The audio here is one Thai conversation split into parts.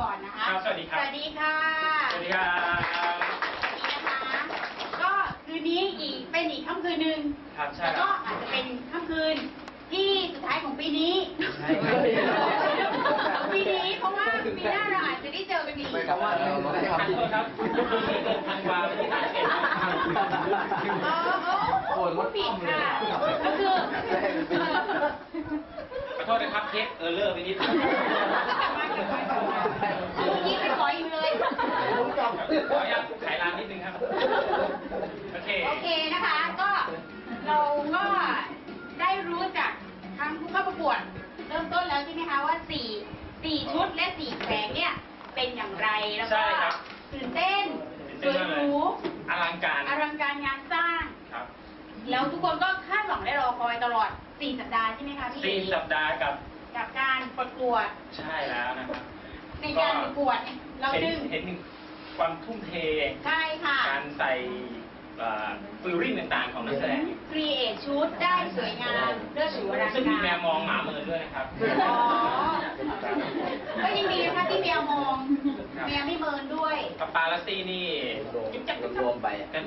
ก่อนนะคะครับสวัสดีครับ สวัสดีค่ะสวัสดีครับสวัสดีนะคะก็คืนนี้อีกเป็นอีกค่ำคืนหนึ่งครับใช่แล้วคก็รับ อาจจะเป็นค่ำคืนที่สุดท้ายของปีนี้ใช่ครับ ของปีนี้เพราะว่าปีหน้าเราอาจจะได้เจอกันอีกไม่ครับว่าเราไม่ได้ขอทำโทษครับมีเดือนธันวาวันที่สามสิบเอ็ดครับอ๋ออ๋อพูดผิดค่ะ ก็คือ ขอ โทษนะครับเทคเออร์เลอร์ไปนิดนึงเมื่อกี้ไปขออยู่เลย ผมกลับขออนุญาตขายร้านนิดนึงครับ โอเค โอเคนะคะ ก็เราก็ได้รู้จักทั้งผู้เข้าประกวด เริ่มต้นแล้วใช่ไหมคะว่าสี่สี่ชุดและสี่แขวงเนี่ยเป็นอย่างไรแล้วใช่ก็ครับ ตื่นเต้นสตื่นวยเต้นหมากเลยรูอลังการอลังการงานสร้าง ครับ แล้วทุกคนก็คาดหวังได้รอคอยตลอด สี่สัปดาห์ใช่ไหมคะพี่สี่สัปดาห์กับกับการประกวดใช่แล้วนะครับในการประกวดเนี่ยเราเห็นดึงเห็นถึงความทุ่มเทใช่ค่ะ การใส่ฟิลลิ่งต่างๆของนักแสดงครีเอทชุดได้สวยงามเลือดหรูอลังซึ่งมีการแมวมองหมาเมินด้วยนะครับอ๋อก็ยังดีนะคะที่แมวมองครับแมวไม่เมินด้วยปาปาลัสซี่นี่จิ๊บจับจิ๊บจับรวมไปกัน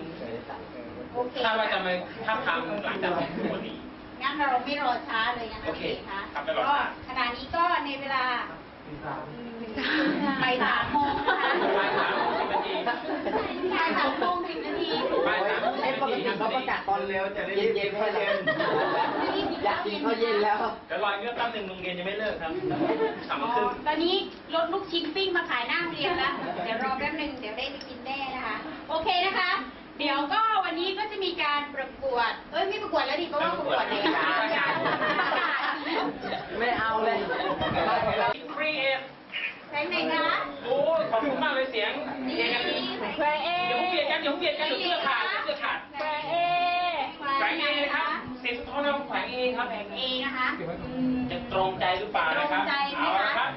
โอเคถ้าว่าจะมาถ้าทำหลังจากประกวดนี้ งั้นเราไม่รอช้าเลยนะคะโอเคพี่คะครับไม่รอก็ช้า ขณะนี้ก็ในเวลาบ่ายสามโมงนะคะบ่ายสามโมงสิบนาทีบ่ายสามโมงสิบนาทีบ่ายสามโมงสิบนาทีครับเขาประกาศตอนเร็วจะได้เย็นๆให้เย็น อยากกินข้าวเย็นแล้ว เดี๋ยวรอยเงือกแป๊บหนึ่งโรงเรียนยังไม่เลิกครับสามโมอ๋งครึ่งอตอนนี้รถลูกชิ้นปิ้งมาขายหน้าโรงเรียนแล้ว เดี๋ยวรอแป๊บหนึงเดี๋ยวได้ไปกินแน่นะคะ โอเคนะคะ เดี๋ยวก็วันนี้ก็จะมีการประกวด เอ้ยไม่ประกวดแล้วดิเพราะว่าประกวดในงานประกาศประกาศไม่เอาเลยฟรีเอฟแข่งไหนคะโอ้ขอบคุณมากเลยเสียงเสียงกันแควเอเดี๋ยวเบียดกันเดี๋ยวเบียดกันเดี๋ยวเสื้อขาดเดี๋ยวเสื้อขาดแควเอแขวงเอครับเสียงสะท้อนเราแขวงเอครับแข่งเอนะคะอืมจะตรงใจหรือเปล่าตรนะงครับใจไหมเอาละคะ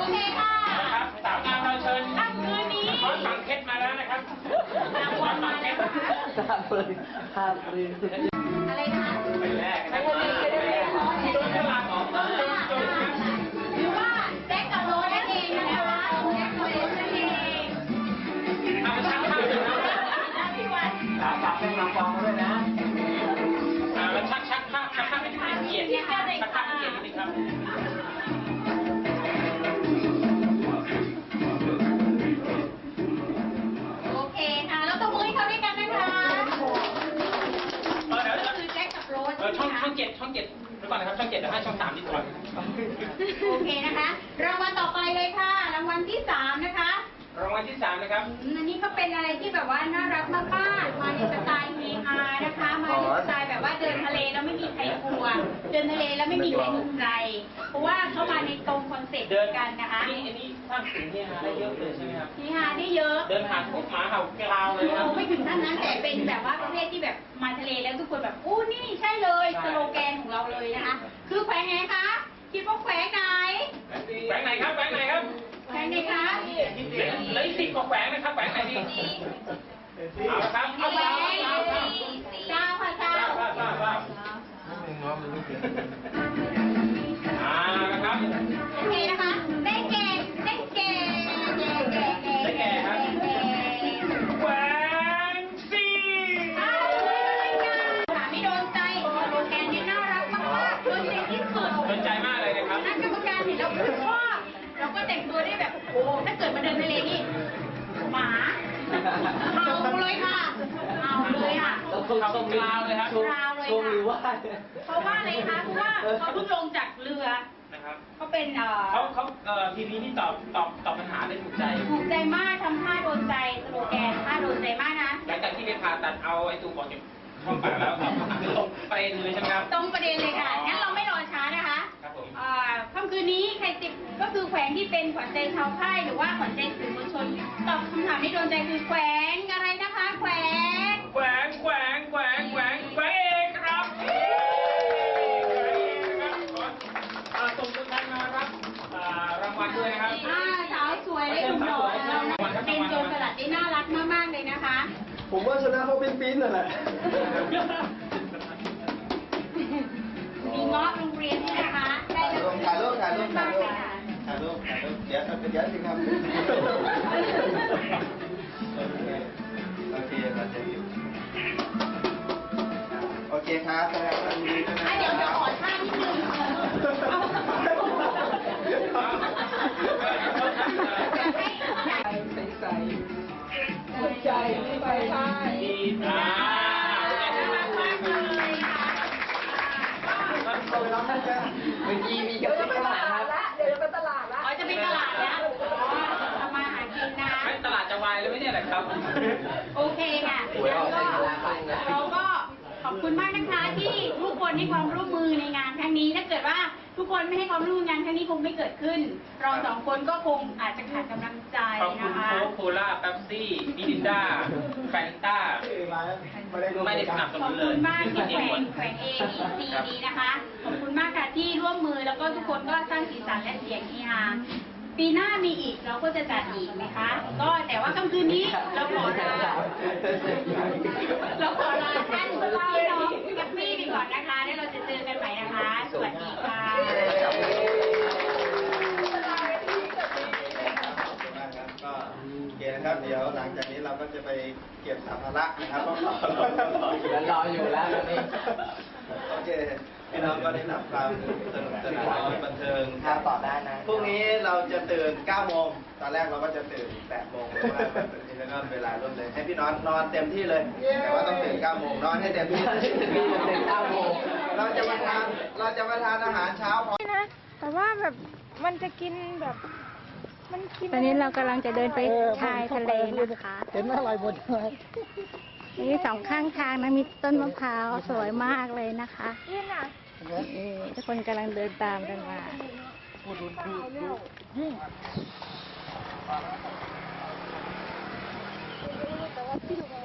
โอเคค่ะครับสาวงามเราเชิญค่ำคืนนี้ขอฝังเพชรมาแล้วนะครับรางวัลมาแล้วนะคะห้ามเลยห้ามเลยอะไรนะคะไปแรกนะครับโดนตลาดของต้นจนจนค ช่องใไหมช่องคะเจ็ดช่องเจ็ดเดี๋ยวก่อนนะครับช่องเจ็ดเดี๋ยวให้ช่องสามดีกว่าโอเคนะคะ รางวัลต่อไปเลยค่ะ รางวัลที่สามนะคะรางวัลที่สามนะครับ อืมอันนี้ก็เป็นอะไรที่แบบว่าน่ารักมากๆมาในสไตล์ เฮฮานะคะ มาในสไตล์แบบว่าเดินทะเลแล้วไม่มีใครกลัว เดินทะเลแล้วไม่มีใครทุกข์ใจเพราะว่าเขามาในตรงคอนเซ็ปต์เดินกันนะคะอันนี้อันนี้สร้างสิ่งที่ฮาได้เยอะเลยใช่ไหมครับเฮฮาได้เยอะ เดินผ่านปุ๊บหมาเห่ากราวเลยครับโอ้ไม่ถึงขั้นนั้นแต่เป็นแบบว่าประเภทที่แบบมาทะเลแล้วทุกคนแบบอู้นี่ใช่เลยใช่สโลแกนของเราเลยนะคะ คือแขวงไหนคะ คิดว่าแขวงไหนแขวงไหนครับแขวงไหนครับแขวงไหนคะเหลืออีกสิบกว่าแขวงนะครับแขวงไหนดีเอาละครับเอา แขว เช้าง เช้าเช้า เจ้าค่ะเจ้า เช้าเช้าเช้า อ่านะครับโอเคนะคะได้แก่ได้แก่แก่แก่แก่ได้แก่ครับ แก่แขวงซีอ้าวเลยค่ะถามไม่โดนใจสโลแกนนี้น่ารักมากๆโดนใจที่สุด สนใจมากเลยนะครับ คณะกรรมการเห็นเราก็ชอบเราก็แต่งตัวได้แบบโอ้ถ้าเกิดมาเดินทะเลนี่หมาเห่าเลยค่ะเห่าเลยค่ะเขาตรงกลาวเลยครับช มชมหรือว่าเพราะว่าอะไรคะเพราะว่าเขาเพิ่งลงจากเรือนะครับเขาเป็นเอ่อเขาเขาเอ่อทีนี้ที่ตอบตอบตอบปัญหาได้ถูกใจถูกใจมากทำท่าโดนใจสโลแกนท่าโดนใจมากนะหลังจากที่ไปผ่าตัดเอาไอ้ตูบอลจากช่องปากแล้วตอบปัญหาตรงประเด็นเลยใช่ไหมครับตรงประเด็นเลยค่ะงั้นเราไม่รอช้านะคะครับผมอ่าค่ำคืนนี้ใครติดก็คือแขวงที่เป็นขวัญใจชาวไร่หรือว่าขวัญใจสื่อมวลชนตอบคำถามที่โดนใจคือแขวงอะไรนะคะ แขวง ชนะเพราะปิ้นปิ้นนั่นแหละมีเงาะโรงเรียนนี่นะคะได้ถ่ายรูปถ่ายรูปถ่ายรูปถ่ายรูปถ่ายรูปถ่ายรูปเดี๋ยวเดี๋ยวสิครับโอเคเราจะอยู่โอเคครับแสดงความยินดีด้วยนเดี๋ยวขอ เลยไหมเนี่ยแหละครับ โอเคค่ะหวยออกแล้วในก็เวลาฟังนะเราก็ขอบคุณมากนะคะที่ทุกคนให้ความร่วมมือในงานครั้งนี้ถ้าเกิดว่าทุกคนไม่ให้ความร่วมมืองานครั้งนี้คงไม่เกิดขึ้น เราสองคนก็คงอาจจะขาดกำลังใจขอบคุนะณคะ โค้กโคล่าเป๊ปซี่มิรินดาแฟนต้า ไม่ได้สนับสขนุอบนเลคุย ณมากที่แขวหมงดแขวงเอซีดีนะคะ ขอบคุณมากค่ะที่ร่วมมือแล้วก็ทุกคนก็สร้างสีสันและเสียงเฮฮา ปีหน้ามีอีกเราก็จะจัดอีกไหมคะ ก็แต่ว่าค่ำคืนนี้เราขอลาเราขอลาท่านพี่น้องแฮปปี้ไปก่อนนะคะแล้วเราจะเจอกันใหม่นะคะ สวัสดีค่ะขอบคุณมากครับก็โอเคนะครับ เดี๋ยวหลังจากนี้เราก็จะไปเก็บสัมภาระนะครับก็ขอแล้วรออยู่แล้วตอนนี้โอเค พี่น้องก็ได้รับความสนุกสนานบันเทิงถ้าต่อได้นะพรุ่งนี้เราจะตื่น9โมงตอนแรกเราก็จะตื่น8โมงเพราะว่ามันเป็นแล้วก็เวลาลดเลยให้พี่น้องนอนเต็มที่เลย แต่ว่าต้องตื่น9โมงนอนให้เต็มที่ตื่น9โมงเราจะมาทานเราจะมาทานอาหารเช้าพร้อมนะแต่ว่าแบบมันจะกินแบบมันกินตอนนี้เรากำลังจะเดินไปชายทะเลนะคะเห็นอะไรหมดเลย นี่สองข้างทางนะมีต้นมะพร้าวสวยมากเลยนะคะนี่น่ะนี่ทุกคนกำลังเดินตามกันมาเดี๋ยว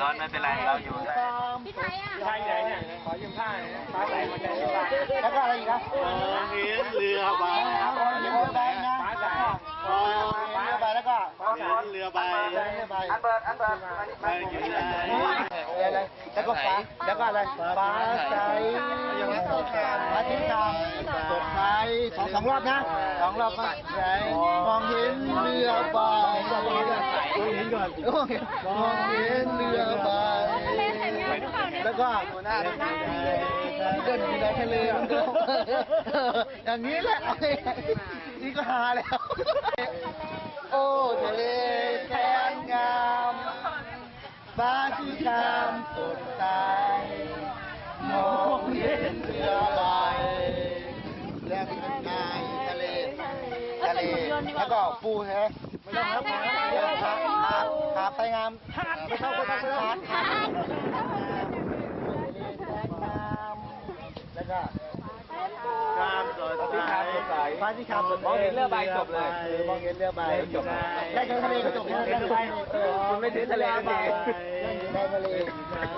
ร้อนไม่เป็นไรเราอยู่ได้พี่ไทยอะใช่ใหญ่เนี่ยขอยืมผ้าหน่อยนะฟ้าใสมาใจยืมผ้าแล้วก็อะไรอีกนะเห็นเรือใบเรือใบนะฟ้าใสเรือใบแล้วก็เรือใบเรือใบอันเบิร์ดอันเบิร์ดไปอยู่ไหนอะไรแล้วก็ฟ้าแล้วก็อะไรฟ้าใสฟ้าทิศทางสดใสสองสองรอบนะสองรอบมาใสมองเห็นเรือใบมอง เห็นก่อนมองเห็นเรือใบแล้วก็หัวหน้าเดินอยู่ในทะเลอย่างนี้แหละนี่ก็หาแล้ว โอ้ทะเลแสนงามฟ้าที่งามสดใสมองเห็นเรือใบแลกเป็นนายทะเลทะเลแล้วก็ปูใช่ไหมไม่ต้องครับ หาหาหาไปงามไม่ต้องไม่ต้องหาหาแล้วก็งามสดใสฟ้าที่คำสดมองเห็นเรือใบจบเลยมองเห็นเรือใบจบได้เจอทะเลก็จบแล้วเรือใบคุณไม่ถึงทะเลสักทีได้ทะเล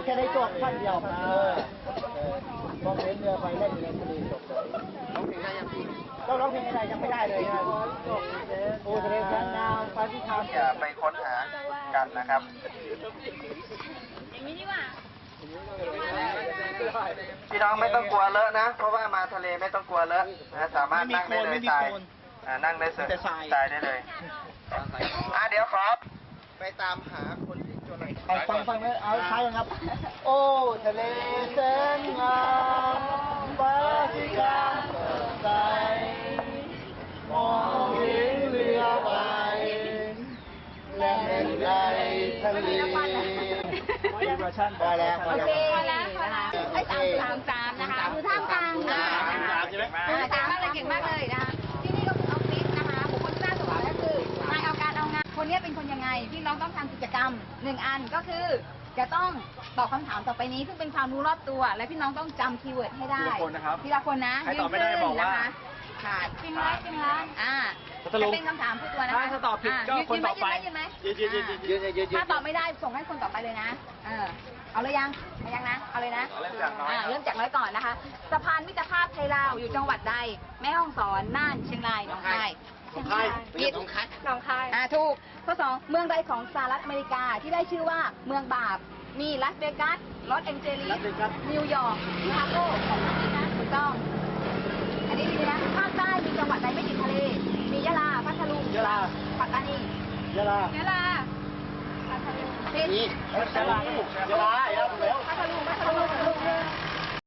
แค่ได้จบท่านเดียวมองเห็นเรือใบเล่นอยู่ในทะเลจบเลยต้องร้องเพลงอะไรยังไม่ได้เลยโอ้ทะเลแสนงามฟ้าที่คำอย่าไปค้นหา กันนะครับอย่างนี้ดีกว่าพี่น้องไม่ต้องกลัวเลอะนะ เพราะว่ามาทะเลไม่ต้องกลัวเลอะนะสามารถนั่งได้เลยทรายอ่านั่งได้เสร็จทรายได้เลยอะเดี๋ยวขอไปตามหาคนที่จนฟังฟังฟังเลยเอาใช้ยังครับ โอ้ทะเลแสนงามฟ้าที่คำสดใสมองเห็นเรือใบ และเห็นใจทะเลมีเวอร์ชันพอแล้วพอโอแล้ว เคแล้วนะคะไอ้สามสามสามนะคะคือท่ามกลางนะสามใช่ไหม อ่าเก่งมากเลยเก่งมากเลยนะคะที่นี่ก็คือออฟฟิศนะคะบุคคลที่น่าสงสัยก็คือนายเอาการเอางานคนนี้เป็นคนยังไงพี่น้องต้องทำกิจกรรมหนึ่งอันก็คือ จะต้องตอบคำถามต่อไปนี้ ซึ่งเป็นความรู้รอบตัว และพี่น้องต้องจำคีย์เวิร์ดให้ได้ทีละคนนะครับทีละคนนะใครตอบไม่ได้ยืนขึ้นนะคะ ขาดจริงร้ายจริงร้ายอ่าพัทลุจะงเป็นคำถามผู้ตัวนะคะถ้าตอบผิดก็ยืคนต่อไปยืนไหมยืนยืนยืนยืนยืนยืนไหมถ้าตอบไม่ได้ส่งให้คนต่อไปเลยนะ เออ เอาเลยยังเอายังนะ เอาเลยนะ เริ่มจากน้อยอ่าเริ่มจากน้อยก่อนนะคะ สะพานมิตรภาพไทยลาวอยู่จังหวัดใด แม่ฮ่องสอน น่าน เชียงราย หนองคายหนองคายผิดหนองคายหนองคาย อ่า ถูก ข้อสองเมืองใดของสหรัฐอเมริกาที่ได้ชื่อว่าเมืองบาป มีลาสเวกัส ลอสแองเจลิลาสสเวกัสนิวยอร์กชิคาโกของอังกฤษนะถูกต้องันนี้ดีนะภาคใต้มีจังหวัดใดไม่ติดทะเล มียะลา พัทลุงยะลา ปัตตานียะลายะลาพัทลุงเพชยะลายะลา พัทลุงพัทลุงพัทลุง